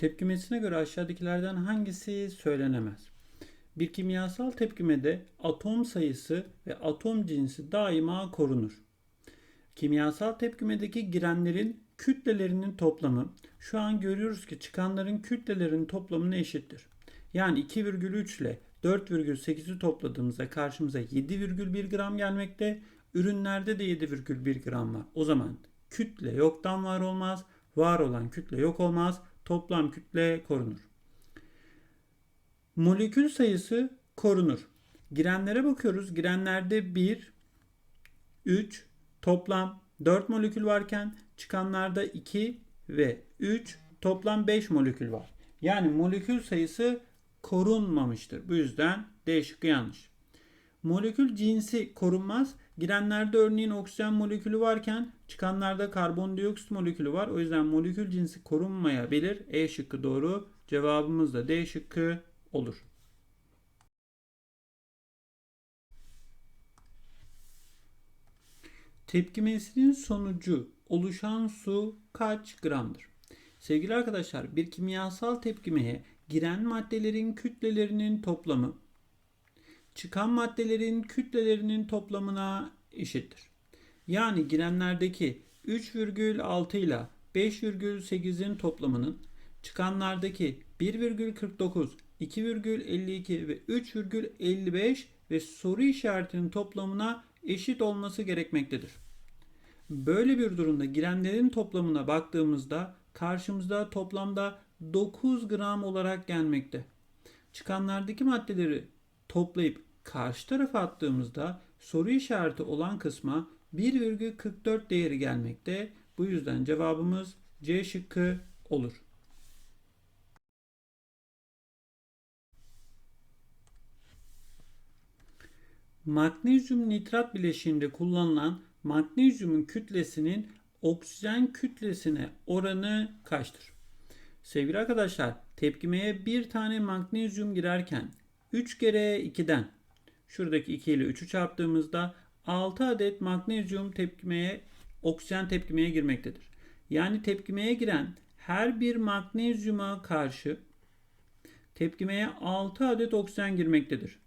Tepkimesine göre aşağıdakilerden hangisi söylenemez? Bir kimyasal tepkimede atom sayısı ve atom cinsi daima korunur. Kimyasal tepkimedeki girenlerin kütlelerinin toplamı şu an görüyoruz ki çıkanların kütlelerinin toplamına eşittir. Yani 2,3 ile 4,8'i topladığımızda karşımıza 7,1 gram gelmekte. Ürünlerde de 7,1 gram var. O zaman kütle yoktan var olmaz. Var olan kütle yok olmaz. Toplam kütle korunur. Molekül sayısı korunur. Girenlere bakıyoruz. Girenlerde 1, 3, toplam 4 molekül varken çıkanlarda 2 ve 3 toplam 5 molekül var. Yani molekül sayısı korunmamıştır. Bu yüzden D şıkkı yanlış. Molekül cinsi korunmaz. Girenlerde örneğin oksijen molekülü varken çıkanlarda karbondioksit molekülü var. O yüzden molekül cinsi korunmayabilir. E şıkkı doğru. Cevabımız da D şıkkı olur. Tepkimesinin sonucu oluşan su kaç gramdır? Sevgili arkadaşlar bir kimyasal tepkimeye giren maddelerin kütlelerinin toplamı çıkan maddelerin kütlelerinin toplamına eşittir. Yani girenlerdeki 3,6 ile 5,8'in toplamının çıkanlardaki 1,49, 2,52 ve 3,55 ve soru işaretinin toplamına eşit olması gerekmektedir. Böyle bir durumda girenlerin toplamına baktığımızda karşımızda toplamda 9 gram olarak gelmekte. Çıkanlardaki maddeleri toplayıp karşı tarafa attığımızda soru işareti olan kısma 1,44 değeri gelmekte. Bu yüzden cevabımız C şıkkı olur. Magnezyum nitrat bileşiğinde kullanılan magnezyumun kütlesinin oksijen kütlesine oranı kaçtır? Sevgili arkadaşlar, tepkimeye bir tane magnezyum girerken 3 kere 2'den şuradaki 2 ile 3'ü çarptığımızda 6 adet magnezyum tepkimeye oksijen tepkimeye girmektedir. Yani tepkimeye giren her bir magnezyuma karşı tepkimeye 6 adet oksijen girmektedir.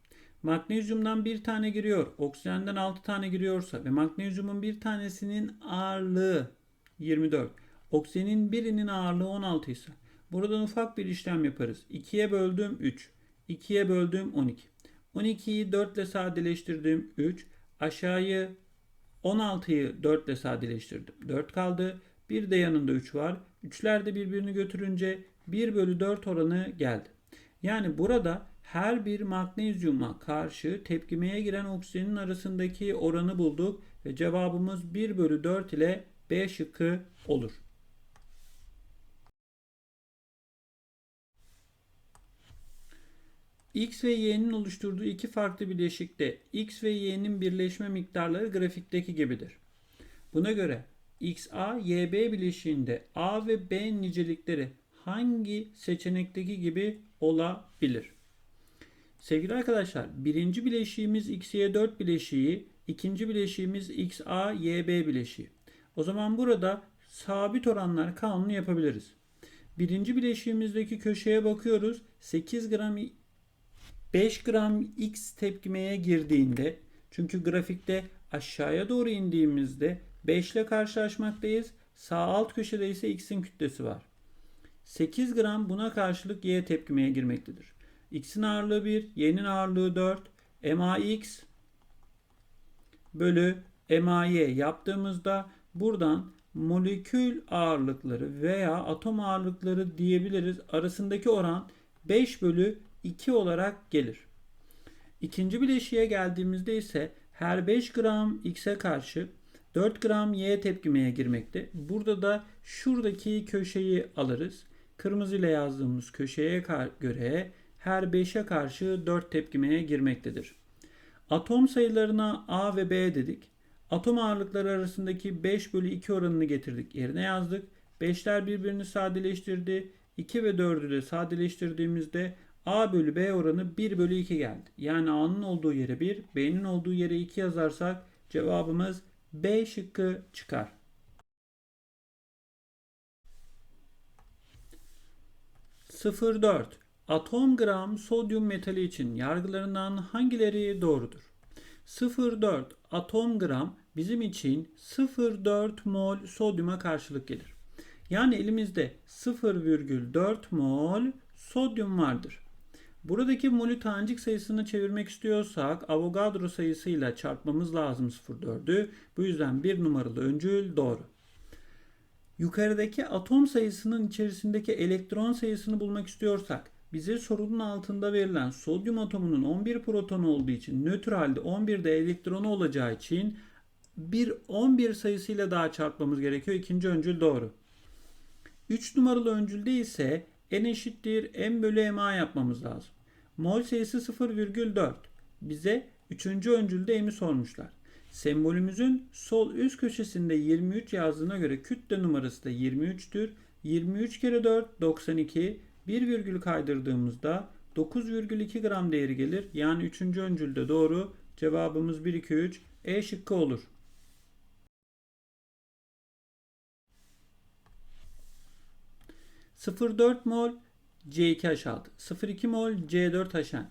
Magnezyumdan bir tane giriyor, oksijenden 6 tane giriyorsa ve magnezyumun bir tanesinin ağırlığı 24, oksijenin birinin ağırlığı 16 ise buradan ufak bir işlem yaparız. 2'ye böldüm 3, 2'ye böldüm 12. 12'yi 4 ile sadeleştirdim 3, aşağıyı 16'yı 4 ile sadeleştirdim 4 kaldı. Bir de yanında 3 var. Üçler de birbirini götürünce 1 bölü 4 oranı geldi. Yani burada her bir magnezyuma karşı tepkimeye giren oksijenin arasındaki oranı bulduk ve cevabımız 1 bölü 4 ile B şıkkı olur. X ve Y'nin oluşturduğu iki farklı bileşikte X ve Y'nin birleşme miktarları grafikteki gibidir. Buna göre XA, YB bileşiğinde A ve B nicelikleri hangi seçenekteki gibi olabilir? Sevgili arkadaşlar birinci bileşiğimiz XY4 bileşiği, ikinci bileşiğimiz XA, YB bileşiği. O zaman burada sabit oranlar kanunu yapabiliriz. Birinci bileşiğimizdeki köşeye bakıyoruz. 8 gram 5 gram X tepkimeye girdiğinde çünkü grafikte aşağıya doğru indiğimizde 5 ile karşılaşmaktayız. Sağ alt köşede ise X'in kütlesi var. 8 gram buna karşılık Y tepkimeye girmektedir. X'in ağırlığı 1, Y'nin ağırlığı 4. MAX bölü MAY yaptığımızda buradan molekül ağırlıkları veya atom ağırlıkları diyebiliriz. Arasındaki oran 5 bölü 2 olarak gelir. İkinci bileşiğe geldiğimizde ise her 5 gram X'e karşı 4 gram Y tepkimeye girmekte. Burada da şuradaki köşeyi alırız. Kırmızı ile yazdığımız köşeye göre her 5'e karşı 4 tepkimeye girmektedir. Atom sayılarına A ve B dedik. Atom ağırlıkları arasındaki 5 bölü 2 oranını getirdik. Yerine yazdık. 5'ler birbirini sadeleştirdi. 2 ve 4'ü de sadeleştirdiğimizde A bölü B oranı 1 bölü 2 geldi. Yani A'nın olduğu yere 1, B'nin olduğu yere 2 yazarsak cevabımız B şıkkı çıkar. 04. Atom gram sodyum metali için yargılarından hangileri doğrudur? 0,4 atom gram bizim için 0,4 mol sodyuma karşılık gelir. Yani elimizde 0,4 mol sodyum vardır. Buradaki molü tanecik sayısını çevirmek istiyorsak Avogadro sayısıyla çarpmamız lazım 0,4'ü. Bu yüzden bir numaralı öncül doğru. Yukarıdaki atom sayısının içerisindeki elektron sayısını bulmak istiyorsak bize sorunun altında verilen sodyum atomunun 11 protonu olduğu için nötr halde 11'de elektronu olacağı için bir 11 sayısıyla daha çarpmamız gerekiyor. İkinci öncül doğru. 3 numaralı öncülde ise n eşittir m bölü ma yapmamız lazım. Mol sayısı 0,4. Bize 3. öncülde m'i sormuşlar. Sembolümüzün sol üst köşesinde 23 yazdığına göre kütle numarası da 23'tür. 23 kere 4 92. Bir virgül kaydırdığımızda 9,2 gram değeri gelir. Yani 3. öncülde doğru. Cevabımız 1 2 3 E şıkkı olur. ...0,4 mol C2H6, 0,2 mol C4Hn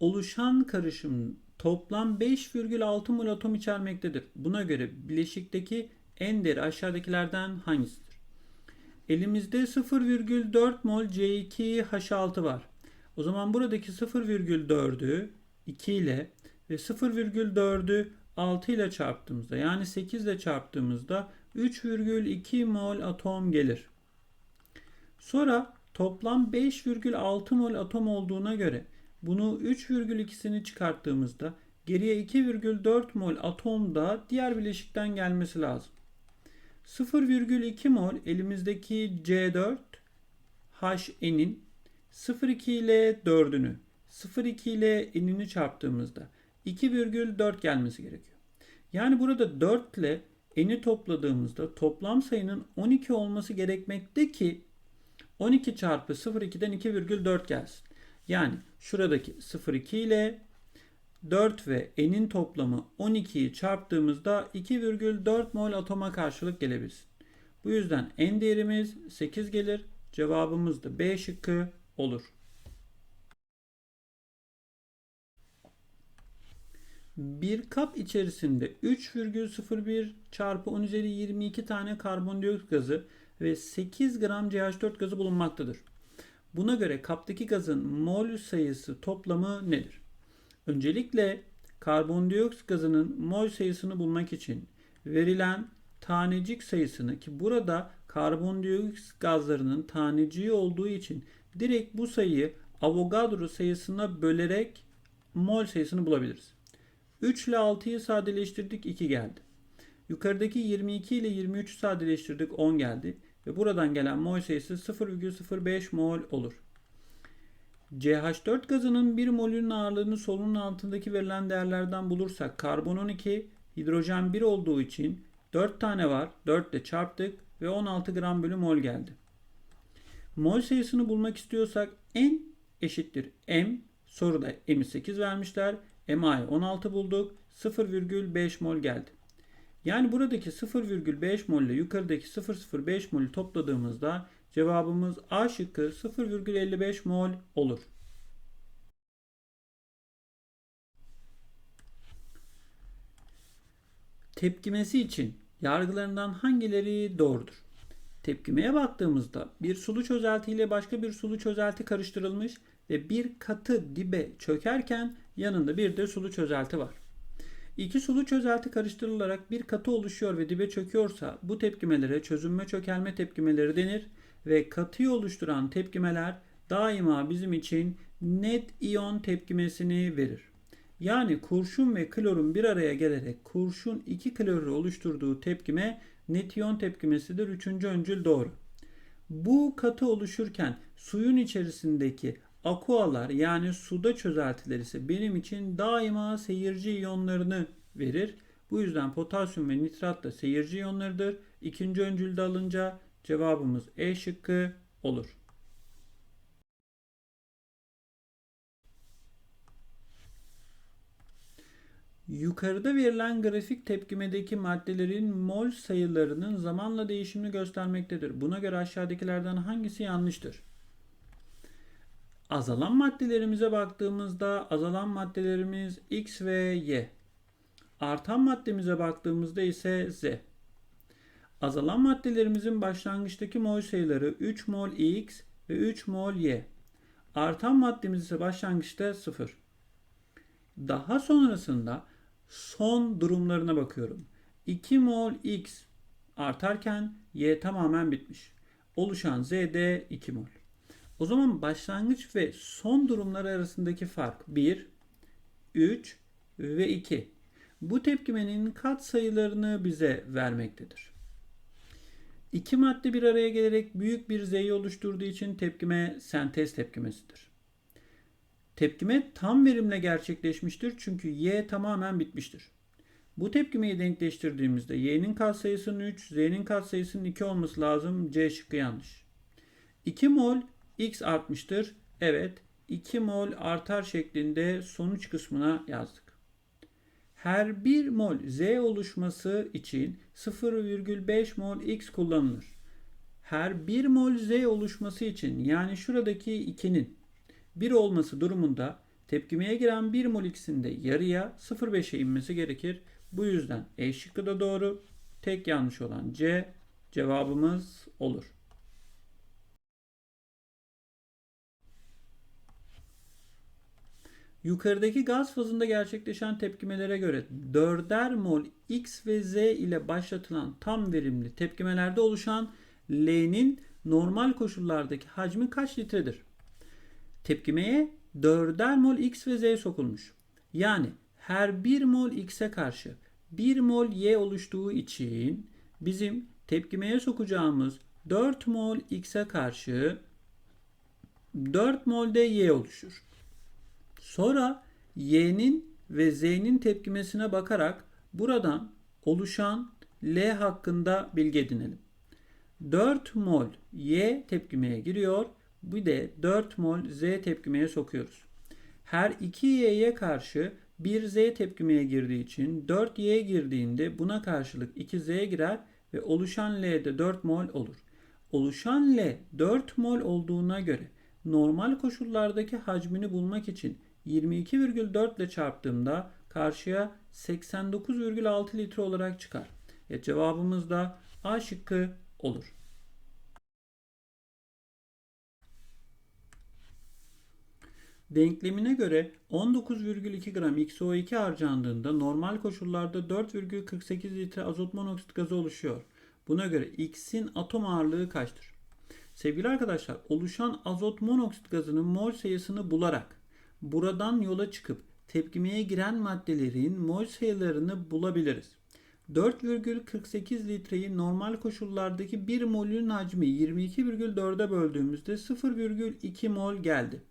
oluşan karışımın toplam 5,6 mol atom içermektedir. Buna göre bileşikteki en değeri aşağıdakilerden hangisidir? Elimizde 0,4 mol C2H6 var. O zaman buradaki 0,4'ü 2 ile ve 0,4'ü 6 ile çarptığımızda yani 8 ile çarptığımızda 3,2 mol atom gelir. Sonra toplam 5,6 mol atom olduğuna göre bunu 3,2'sini çıkarttığımızda geriye 2,4 mol atom da diğer bileşikten gelmesi lazım. 0,2 mol elimizdeki C4 HN'in 0,2 ile 4'ünü 0,2 ile n'ini çarptığımızda 2,4 gelmesi gerekiyor. Yani burada 4 ile n'i topladığımızda toplam sayının 12 olması gerekmekte ki 12 çarpı 0,2'den 2,4 gelsin. Yani şuradaki 0,2 ile 4 ve n'in toplamı 12'yi çarptığımızda 2,4 mol atoma karşılık gelebilsin. Bu yüzden n değerimiz 8 gelir. Cevabımız da B şıkkı olur. Bir kap içerisinde 3,01 çarpı 10 üzeri 22 tane karbondioksit gazı ve 8 gram CH4 gazı bulunmaktadır. Buna göre kaptaki gazın mol sayısı toplamı nedir? Öncelikle karbondioksit gazının mol sayısını bulmak için verilen tanecik sayısını ki burada karbondioksit gazlarının taneciği olduğu için direkt bu sayıyı Avogadro sayısına bölerek mol sayısını bulabiliriz. 3 ile 6'yı sadeleştirdik 2 geldi. Yukarıdaki 22 ile 23'ü sadeleştirdik 10 geldi. Ve buradan gelen mol sayısı 0,05 mol olur. CH4 gazının 1 molünün ağırlığını solunun altındaki verilen değerlerden bulursak karbon 12, hidrojen 1 olduğu için 4 tane var. 4 ile çarptık ve 16 gram bölü mol geldi. Mol sayısını bulmak istiyorsak N eşittir M. Soruda M'i 8 vermişler. MA'yı 16 bulduk. 0,5 mol geldi. Yani buradaki 0,5 mol ile yukarıdaki 0,05 molü topladığımızda cevabımız A şıkkı 0,55 mol olur. Tepkimesi için yargılarından hangileri doğrudur? Tepkimeye baktığımızda bir sulu çözelti ile başka bir sulu çözelti karıştırılmış ve bir katı dibe çökerken yanında bir de sulu çözelti var. İki sulu çözelti karıştırılarak bir katı oluşuyor ve dibe çöküyorsa bu tepkimelere çözünme çökelme tepkimeleri denir ve katıyı oluşturan tepkimeler daima bizim için net iyon tepkimesini verir. Yani kurşun ve klorun bir araya gelerek kurşun iki klorü oluşturduğu tepkime net iyon tepkimesidir. Üçüncü öncül doğru. Bu katı oluşurken suyun içerisindeki Aqualar yani suda çözeltiler ise benim için daima seyirci iyonlarını verir. Bu yüzden potasyum ve nitrat da seyirci iyonlarıdır. İkinci öncülde alınca cevabımız E şıkkı olur. Yukarıda verilen grafik tepkimedeki maddelerin mol sayılarının zamanla değişimini göstermektedir. Buna göre aşağıdakilerden hangisi yanlıştır? Azalan maddelerimize baktığımızda azalan maddelerimiz X ve Y. Artan maddemize baktığımızda ise Z. Azalan maddelerimizin başlangıçtaki mol sayıları 3 mol X ve 3 mol Y. Artan maddemiz ise başlangıçta 0. Daha sonrasında son durumlarına bakıyorum. 2 mol X artarken Y tamamen bitmiş. Oluşan Z de 2 mol. O zaman başlangıç ve son durumlar arasındaki fark 1, 3 ve 2. Bu tepkimenin kat sayılarını bize vermektedir. İki madde bir araya gelerek büyük bir Z'yi oluşturduğu için tepkime sentez tepkimesidir. Tepkime tam verimle gerçekleşmiştir çünkü Y tamamen bitmiştir. Bu tepkimeyi denkleştirdiğimizde Y'nin katsayısının 3, Z'nin katsayısının 2 olması lazım. C şıkkı yanlış. 2 mol X artmıştır. Evet 2 mol artar şeklinde sonuç kısmına yazdık. Her 1 mol Z oluşması için 0,5 mol X kullanılır. Her 1 mol Z oluşması için yani şuradaki 2'nin 1 olması durumunda tepkimeye giren 1 mol X'in de yarıya 0,5'e inmesi gerekir. Bu yüzden E şıkkı da doğru. Tek yanlış olan C cevabımız olur. Yukarıdaki gaz fazında gerçekleşen tepkimelere göre 4'er mol X ve Z ile başlatılan tam verimli tepkimelerde oluşan L'nin normal koşullardaki hacmi kaç litredir? Tepkimeye 4'er mol X ve Z sokulmuş. Yani her 1 mol X'e karşı 1 mol Y oluştuğu için bizim tepkimeye sokacağımız 4 mol X'e karşı 4 mol de Y oluşur. Sonra Y'nin ve Z'nin tepkimesine bakarak buradan oluşan L hakkında bilgi edinelim. 4 mol Y tepkimeye giriyor. Bir de 4 mol Z tepkimeye sokuyoruz. Her 2 Y'ye karşı 1 Z tepkimeye girdiği için 4 Y girdiğinde buna karşılık 2 Z girer ve oluşan L de 4 mol olur. Oluşan L 4 mol olduğuna göre normal koşullardaki hacmini bulmak için 22,4 ile çarptığımda karşıya 89,6 litre olarak çıkar. E cevabımız da A şıkkı olur. Denklemine göre 19,2 gram XO2 harcandığında normal koşullarda 4,48 litre azot monoksit gazı oluşuyor. Buna göre X'in atom ağırlığı kaçtır? Sevgili arkadaşlar oluşan azot monoksit gazının mol sayısını bularak buradan yola çıkıp tepkimeye giren maddelerin mol sayılarını bulabiliriz. 4,48 litreyi normal koşullardaki 1 molün hacmi 22,4'e böldüğümüzde 0,2 mol geldi.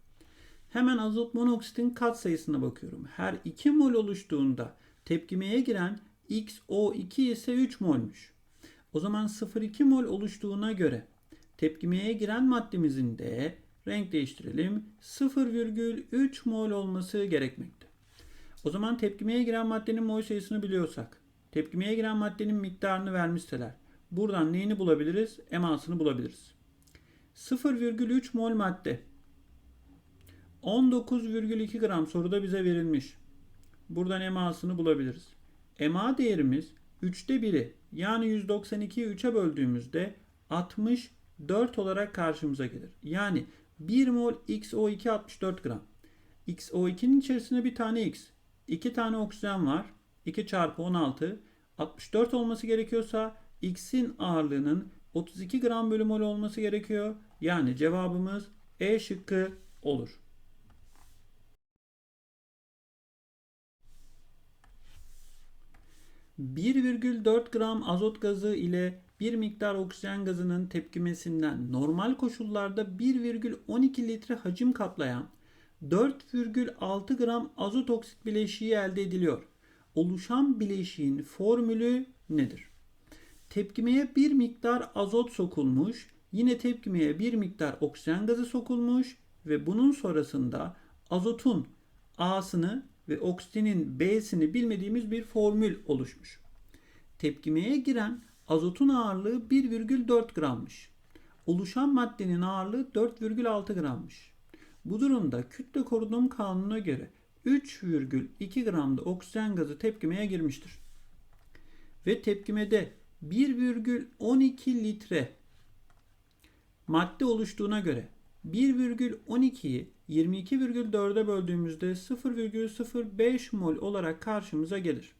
Hemen azot monoksitin kat sayısına bakıyorum. Her 2 mol oluştuğunda tepkimeye giren XO2 ise 3 molmuş. O zaman 0,2 mol oluştuğuna göre tepkimeye giren maddemizin de renk değiştirelim 0,3 mol olması gerekmekte. O zaman tepkimeye giren maddenin mol sayısını biliyorsak, tepkimeye giren maddenin miktarını vermişseler, buradan neyini bulabiliriz? EMA'sını bulabiliriz. 0,3 mol madde 19,2 gram soruda bize verilmiş. Buradan EMA'sını bulabiliriz. EMA değerimiz 3'te 1'i yani 192'yi 3'e böldüğümüzde 64 olarak karşımıza gelir. Yani 1 mol XO2 64 gram. XO2'nin içerisinde bir tane X. 2 tane oksijen var. 2 çarpı 16. 64 olması gerekiyorsa X'in ağırlığının 32 gram bölü mol olması gerekiyor. Yani cevabımız E şıkkı olur. ...1,4 gram azot gazı ile bir miktar oksijen gazının tepkimesinden normal koşullarda 1,12 litre hacim kaplayan 4,6 gram azot oksit bileşiği elde ediliyor. Oluşan bileşiğin formülü nedir? Tepkimeye bir miktar azot sokulmuş, yine tepkimeye bir miktar oksijen gazı sokulmuş ve bunun sonrasında azotun A'sını ve oksijenin B'sini bilmediğimiz bir formül oluşmuş. Tepkimeye giren azotun ağırlığı 1,4 grammış. Oluşan maddenin ağırlığı 4,6 grammış. Bu durumda kütle korunum kanununa göre 3,2 gramda oksijen gazı tepkimeye girmiştir. Ve tepkimede 1,12 litre madde oluştuğuna göre 1,12'yi 22,4'e böldüğümüzde 0,05 mol olarak karşımıza gelir.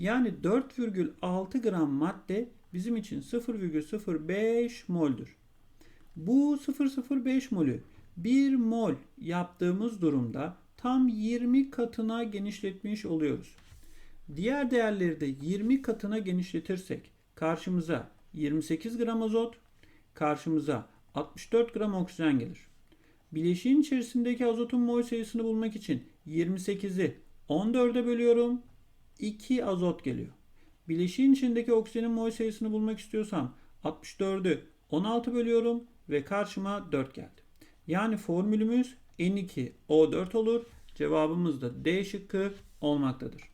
Yani 4,6 gram madde bizim için 0,05 moldür. Bu 0,05 molü 1 mol yaptığımız durumda tam 20 katına genişletmiş oluyoruz. Diğer değerleri de 20 katına genişletirsek karşımıza 28 gram azot, karşımıza 64 gram oksijen gelir. Bileşiğin içerisindeki azotun mol sayısını bulmak için 28'i 14'e bölüyorum. 2 azot geliyor. Bileşiğin içindeki oksijenin mol sayısını bulmak istiyorsam 64'ü 16 bölüyorum ve karşıma 4 geldi. Yani formülümüz N2O4 olur. Cevabımız da D şıkkı olmaktadır.